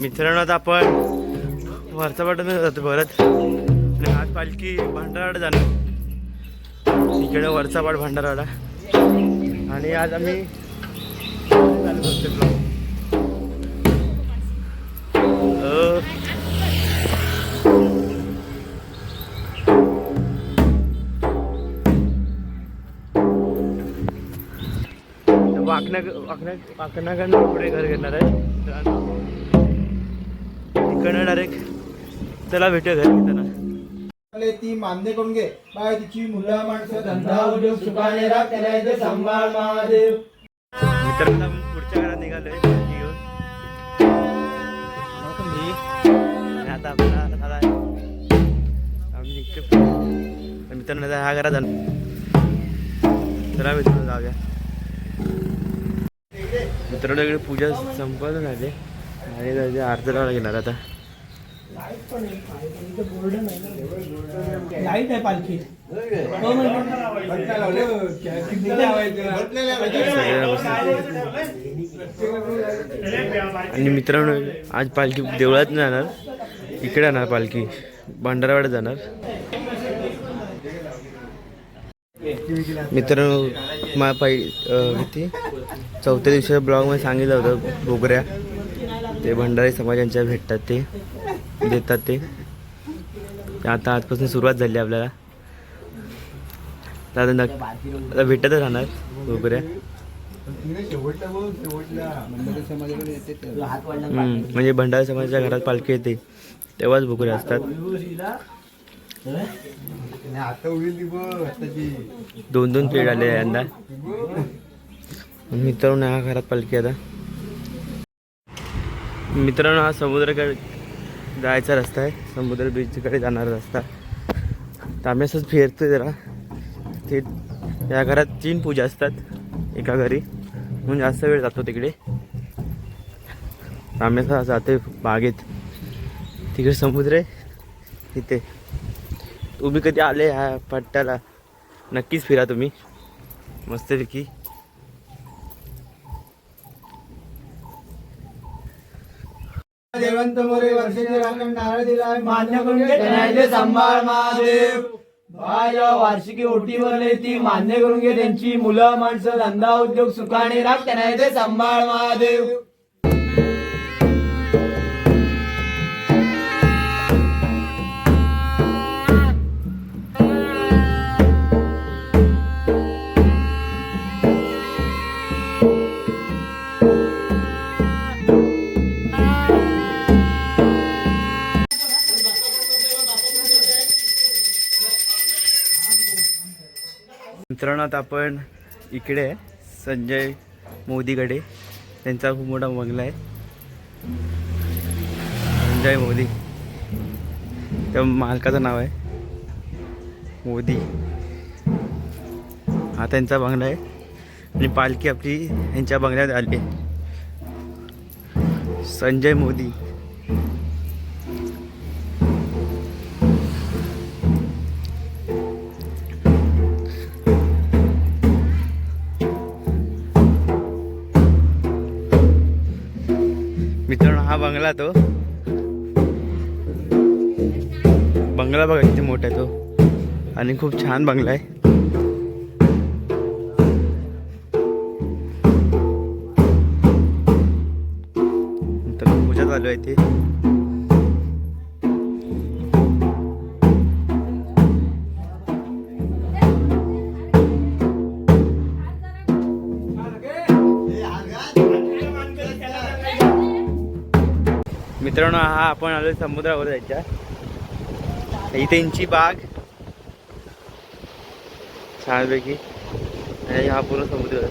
मित्रांनो आता आपण वरचा पाठवून जातो परत आणि आज पालखी भांडारवाडा जाणार. इकडे वरचा पाठ भांडारवाडा आणि आज आम्ही चालू करतोय वाकण्याकडनं पुढे घर घेणार आहे. डायरेक्ट त्याला भेटूया घर घेताना. ती मान्य करून घे. बाय तिची मुलं माणसं धंदा उद्योग सुखाने राख त्याला इथे सांभाळ महादेव. मित्रांनो पुढच्या घरात निघालोय घेऊन. आता आपला झाला आहे. आम्ही निघतो तर मित्रांनो आता ह्या घरात चला मित्रांनो जाऊया. मित्रांनो इकडे पूजा संपत झाली. आणि जायचे अर्ध लावायला घेणार आता. लाइट आहे पालखी. आणि मित्रांनो आज पालखी देवळात जाणार. इकडे जाणार पालखी. भंडारवाड्यात जाणार. मित्रांनो किती चौथ्या दिवशी ब्लॉगमध्ये सांगितलं होतं बोगऱ्या. ते भंडारी समाजांच्या भेटतात ते देतात ते. ते आता आजपासून सुरुवात झाली आपल्याला. आता नक्की आता भेटतच राहणार बोगऱ्या. म्हणजे भंडारी समाजाच्या घरात पालखी येते तेव्हाच बोकऱ्या असतात. दोन दोन प्लेट आले यंदा. मित्रांनो ह्या घरात पालखी आता. मित्रांनो हा समुद्राकडे जायचा रस्ता आहे. समुद्र बीचकडे जाणारा रस्ता. तर आम्ही असंच फिरतोय जरा. ते या घरात तीन पूजा असतात एका घरी. म्हणून जास्त वेळ जातो तिकडे. आम्ही असं जाते बागेत. तिकडे समुद्र आहे. तिथे तुम्ही कधी आले ह्या पट्ट्याला? नक्कीच फिरा तुम्ही. मस्तपैकी. जयवंत मोरे वर्षाचे राखण नारळ दिलाय मान्य करून घे सांभाळ महादेव. बाय वार्षिकी ओटीवर ती मान्य करून घे त्यांची मुलं माणसं धंदा उद्योग सुखाने राख त्यांना सांभाळ महादेव. मित्रांनो आता आपण इकडे आहे, संजय मोदीकडे. त्यांचा खूप मोठा बंगला आहे. संजय मोदी. त्या मालकाचं नाव आहे. मोदी. हा त्यांचा बंगला आहे. आणि पालखी आपली यांच्या बंगल्यात आली आहे. संजय मोदी. बंगला तो. बंगला बघा किती मोठा आहे तो. आणि खूप छान बंगला आहे. तर पूजा चालू आहे ते हा आपण आलो समुद्रावर जायच्या. ही त्यांची बाग. छानपैकी. पैकी हा पूर्ण समुद्र.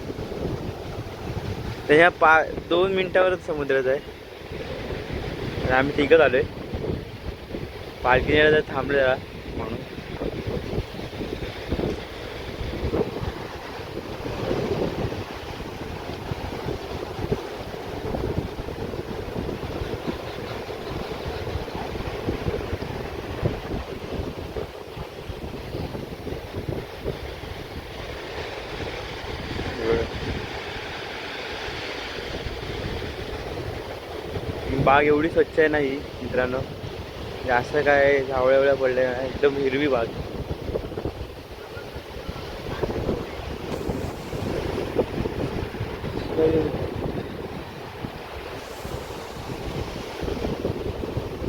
तर ह्या पा दोन मिनिटावरच समुद्राच आहे. आम्ही तिघत आलोय. पालखीने जर थांबले जरा. बाग एवढी स्वच्छ आहे ना ही मित्रांनो? जास्त असं काय झावळ्या वळ्या पडल्या नाही एकदम हिरवी बाग.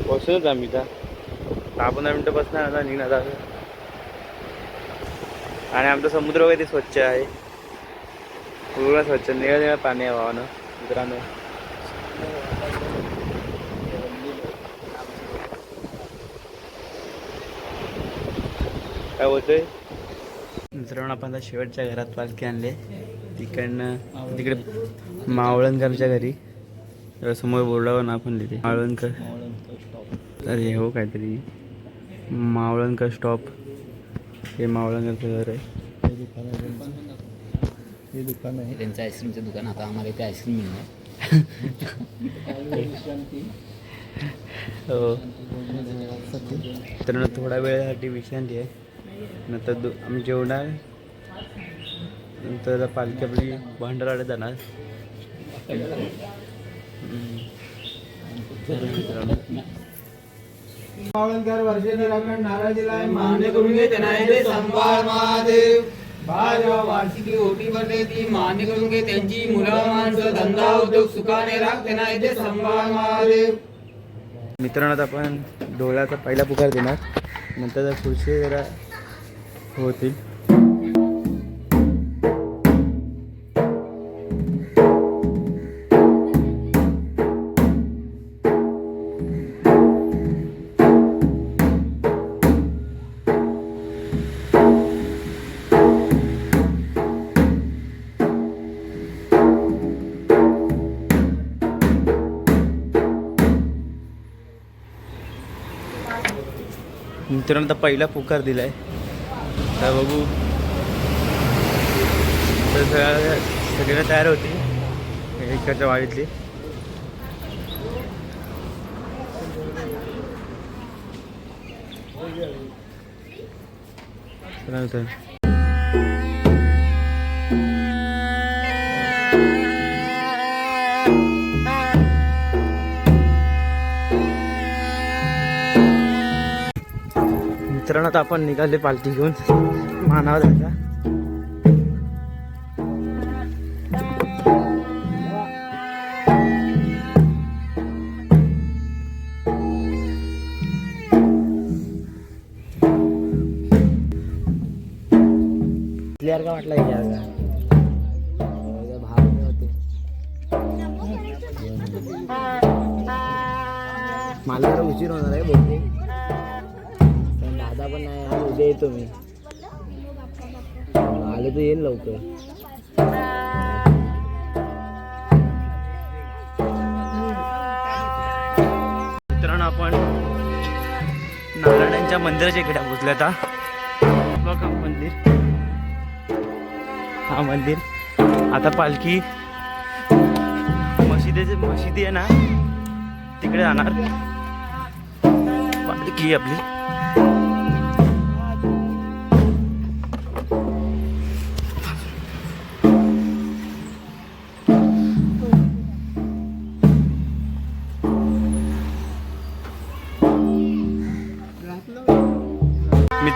बसूनच आम्ही का दहा पंधरा मिनटं बसणार आता निघणार आता. आणि आमचा समुद्र वगैरे स्वच्छ आहे. पूर्ण स्वच्छ निळ निळ पाणी आहे भावानं मित्रांनो. काय होतंय मित्रांनो आपण आता शेवटच्या घरात पालखी आणले. तिकडनं तिकडे मावळणकरच्या घरी. तर समोर बोर्डावर नाव पण लिहिले मावळणकर. तर हे हो काहीतरी. मावळणकर स्टॉप हे मावळणकरचं घर आहे. हे दुकान आहे. त्यांचं आईस्क्रीमचं दुकान आता आम्हाला इथे आईस्क्रीम मिळणार. हो. तर थोड्या वेळासाठी विश्रांती आहे. नंतर दु आम्ही जेवणार. नंतर पालखी आपली भांडाराकडे जाणार. मित्रांनो, मावळणकर वर्ष निराकरण नारळ दिलाय मान्य करून घे त्यांना येते संभाळ महादेव. बाळ जेव्हा वार्षिकी ओटी भरते ती मान्य करून घे त्यांची मुलं माणसं. धंदा उद्योग सुखाने राख त्यांना येते संभाळ महादेव. मित्रांनो आता आपण डोळ्याचा पहिला पुकार देणार. नंतर पुढचे जरा होतील मित्रांनो आता पहिला पुकार दिला आहे आता बघू. तर सगळ्या तयार होती. इकडच्या वाडीतली. चला. मित्रांनो आता आपण निघाले पालखी घेऊन. मानावर जायचा क्लिअर का वाटला मला जरा उशीर होणार आहे बहुतेक. पण पण नाही आज उद्या येतो मी. आलो तर येईल लवकर. मित्रांनो आपण नारायणांच्या मंदिराच्या इकडे पोचल्या आता. बघा मंदिर. हा मंदिर. आता पालखी मशिदीचे मशिदी आहे ना तिकडे जाणार. पालखी आपली.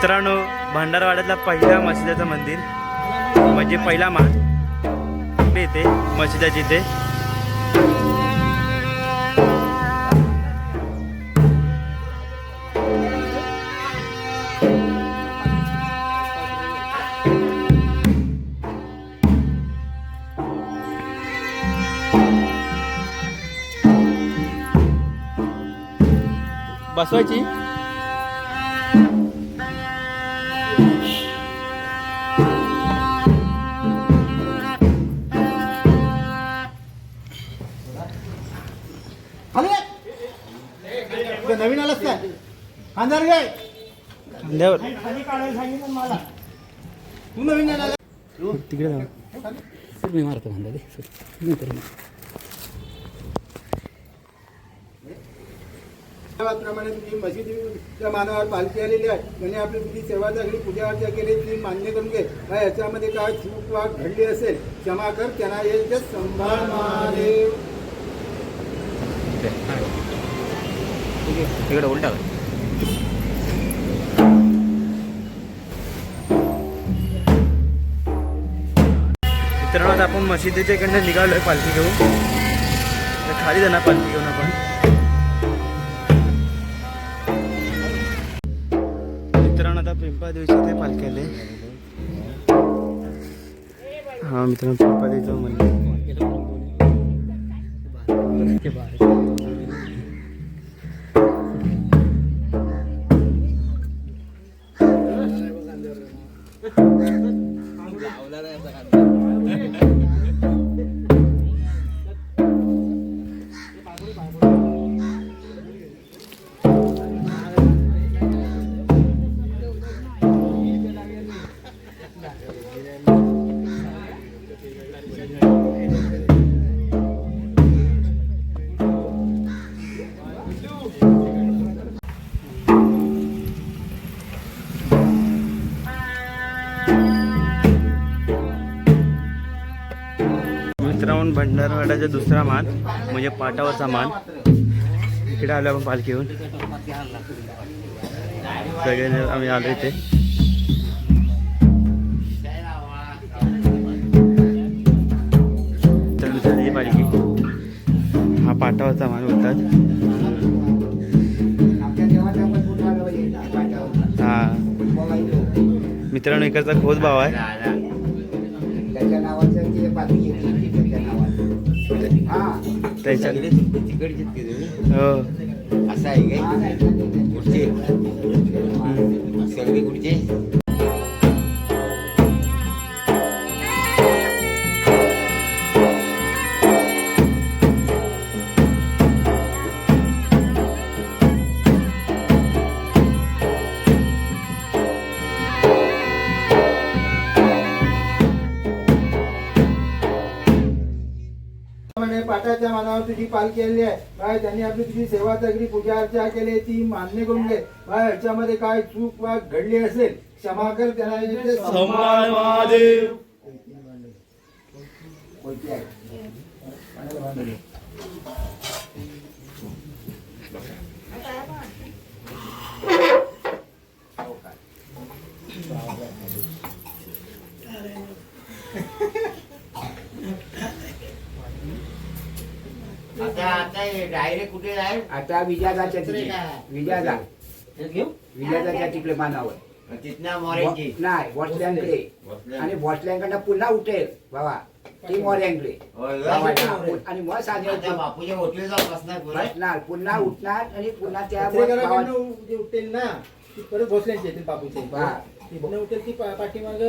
मित्रांनो भंडारवाड्यातला पहिला मशिदाचं मंदिर म्हणजे पहिला मान इकडे येते मशिदाची इथे. बसवायची? खांद्यावर तिकडे जाऊ मी मारतो म्हणता ते. सर नंतर मी. प्रमाणे तुम्ही मशिदीच्या मानावर पालखी आलेली आहे. त्यांनी आपली तुझी सेवा चांगली पूजा अर्चा केली ती मान्य करून घे. याच्यामध्ये काय चूक वाक घडली असेल क्षमा कर त्यांना येईल ते संभाळ महादेव. तिकडे उलटा आपण मशिदीच्या इकडनं निघालोय पालखी घेऊन. तर खाली जाणार पालखी घेऊन आपण. मित्रांनो आता पिंपा देवीची ते पालखी आले हा मित्रांनो पिंपा देवीचं मंदिर. भंडारवाड्याचा दुसरा मान म्हणजे पाटावरचा मान. इकडे आलो आपण पालखी येऊन सगळे आम्ही आलो इथे. तर पालखी. हा पाटावरचा मान बोलतात. हा. मित्रांनो इकडचा खोज भाव आहे. हो. असं आहे काय? हा. कुठचे सगळे कुठचे पाटाच्या मानावर तुझी पालखी आली आहे. बाय त्यांनी आपली तुझी सेवा तगडी पूजा अर्चा केली ती मान्य करून घे. बाय याच्यामध्ये काय चूक वा घडली असेल क्षमा कर त्यांना याचे संभाळ महादेव. कोणती आहे? आता आता डायरेक्ट कुठे आता तिकडे मानावर. तिथना मोऱ्यांची नाही वॉटलँकडे आणि वॉटलँकडनं पुन्हा उठेल बाबा. ती मोऱ्यांकडे आणि मग आता बापूच्या होटले जाऊन बसणार पुन्हा उठणार आणि पुन्हा त्या उठेल ना. परत भोसल्यांची येतील बापूचे. हा. तिथनं उठेल ती पाठीमाग.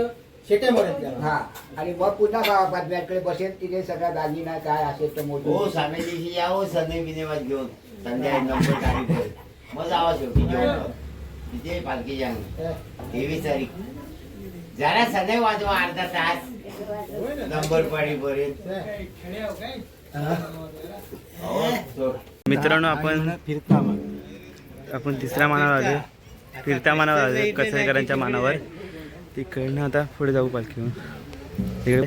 हा. आणि मग पुन्हा बाबा बातम्याकडे बसेल तिथे सगळा दागिना काय असेल तर हो मोठं साम्या दिवशी यावं सने बिनेवाद घेऊन. संध्याकाळी नंबर तारीख मग जावा शेवटी जेवण तिथे पालखी अंग तेवीस तारीख. जरा सदैव वाजवा अर्धा तास. नंबर पाडी पर्यंत हो. मित्रांनो आपण आपण तिसऱ्या मानावर आलो फिरत्या मानावर आलो कचरेकरांच्या मानावर. तिकडनं आता पुढे जाऊ पालखी तिकडे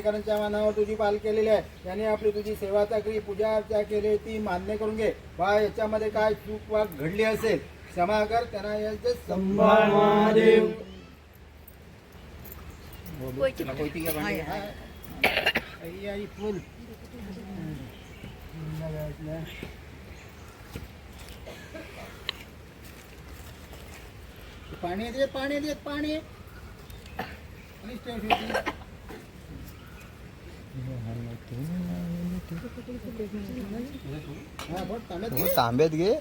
कचरेकरांच्या मानावर तुझी पाल केलेली आहे. त्यांनी आपली तुझी सेवा चाकरी पूजा अर्चा केली ती मान्य करून घे. बा याच्यामध्ये काय चूक वा घडली असेल क्षमा कर त्यांना याचे संभाळ हा, पाणी दे पाणी दे पाणी. तांब्यात घे.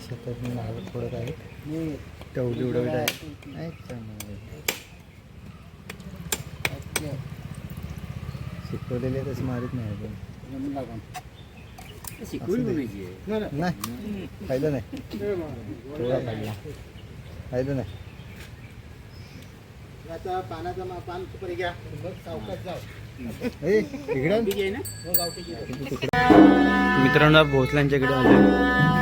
शेतात घे थोडं काय टवली तेवढी उडवली अच्छा. शिकवलेले तसे मारित नाही आपण लागून. शिकवून नाही, फायदा नाही. थोडा नाही आता पानाचा मा- पान सुपारी घ्या सावकाश जाऊ ए इकडे ना. मित्रांनो भोसल्यांच्याकडे आलो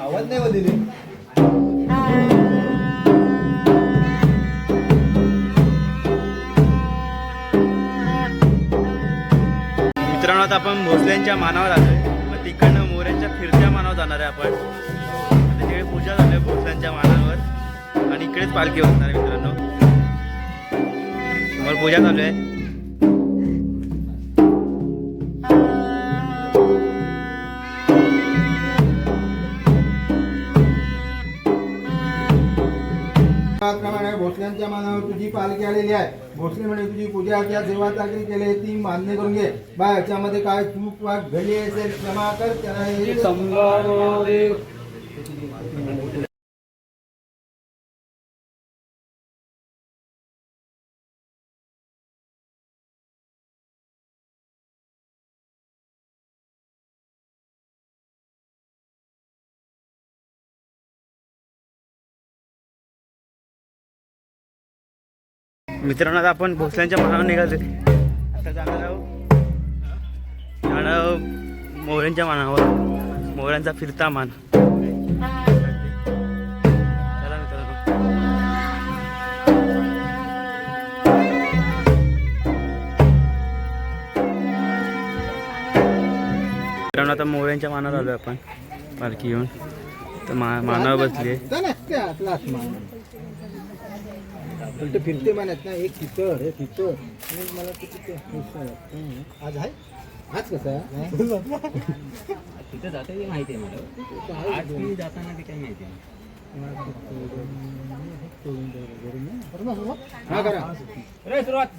आवाज नाही हो दिले. मित्रांनो आता आपण भोसल्यांच्या मानावर आलोय. मग तिकडनं मोऱ्यांच्या फिरत्या मानावर जाणार आहे आपण. आता तिकडे पूजा झाली आहे भोसल्यांच्या मानावर. आणि इकडेच पालखी बसणार आहे मित्रांनो. पूजा चालू आहे. ही पालखी आलेली आहे. भोसले म्हणे तुझी पूजा त्या देवा चाकरी केली ती मान्य करून घे. बा याच्यामध्ये काय चूक वाट घडली असेल क्षमा कर त्याला मित्रांनो आता आपण भोसल्यांच्या मानावर निघालो आता जाणार आहोत. जाणार आहोत मोहऱ्यांच्या मानावर. मोहऱ्यांचा फिरता मान. चला मित्रांनो. मित्रांनो आता मोहऱ्यांच्या मानावर आलो आपण. पालखी येऊन तर मा मानावर बसली आहे उलट फिरते म्हणत ना एक तिथं हे तिथं. मग मला ते तिथे हं. आज आहे? आज कसा आहे? तिथं जाता ते माहिती आहे मला? आज मी जाताना ते काही माहिती आहे. हा करा. रे सुरुवात.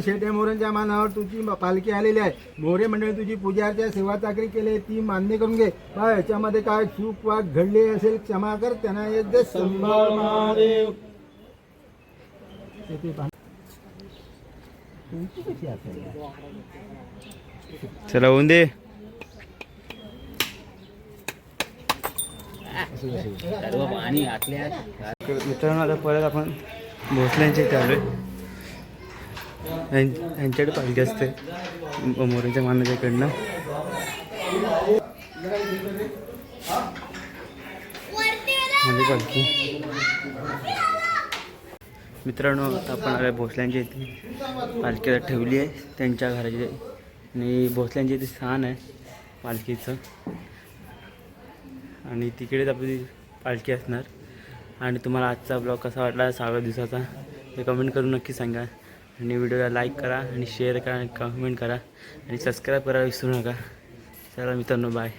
शेट्या मोऱ्यांच्या मानावर तुझी पालखी आलेली आहे. मोरे मंडळी तुझी पूजा अर्चा सेवा चाकरी केली ती मान्य करून घे. बा याच्यामध्ये काय चूक वाद घडली असेल क्षमा कर त्यांना पहा. चला होऊन दे. मित्रांनो आता परत आपण भोसल्यांच्या इथे आलोय यां- यांच्याकडे पालखी असते. मोरांच्या मानाच्याकडनं म्हणजे पालखी. मित्रांनो आता आपण आलोय भोसल्यांच्या इथे पालखीला ठेवली आहे. त्यांच्या घराची आणि भोसल्यांच्या इथे स्थान आहे पालखीचं. आणि तिकडेच आपली पालखी असणार. आणि तुम्हाला आजचा ब्लॉग कसा वाटला सहाव्या दिवसाचा ते कमेंट करून नक्की सांगा. आणि व्हिडिओला लाईक करा आणि शेअर करा आणि कमेंट करा आणि सबस्क्राईब करायला विसरू नका. चला मित्रांनो बाय.